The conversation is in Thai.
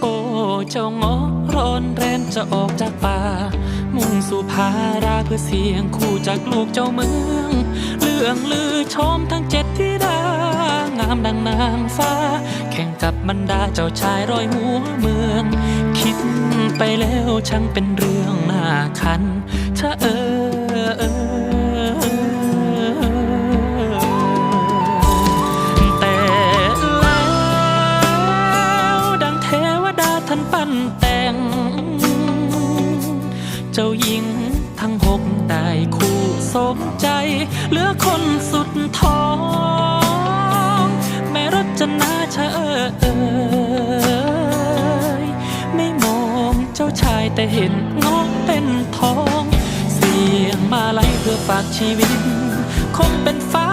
โอ้เจ้างอร้อนแรนจะออกจากป่า มุ่งสู่พาราเพื่อเสียงคู่จากลูกเจ้าเมืองเรื่องลือชมทั้งเจ็ดที่ดางามดังนางฟ้า แข่งกับบรรดาเจ้าชายร้อยหัวเมือง คิดไปแล้วช่างเป็นเรื่องน่าคันถ้าเออเอ จ้าหญิงทั้งหกได้คู่สมใจ เหลือคนสุดท้อง แม่รจนาชะเออเอยไม่มองเจ้าชายแต่เห็นน้องเป็นทอง เสียงมาไล่เพื่อฝากชีวิต คงเป็นฟ้า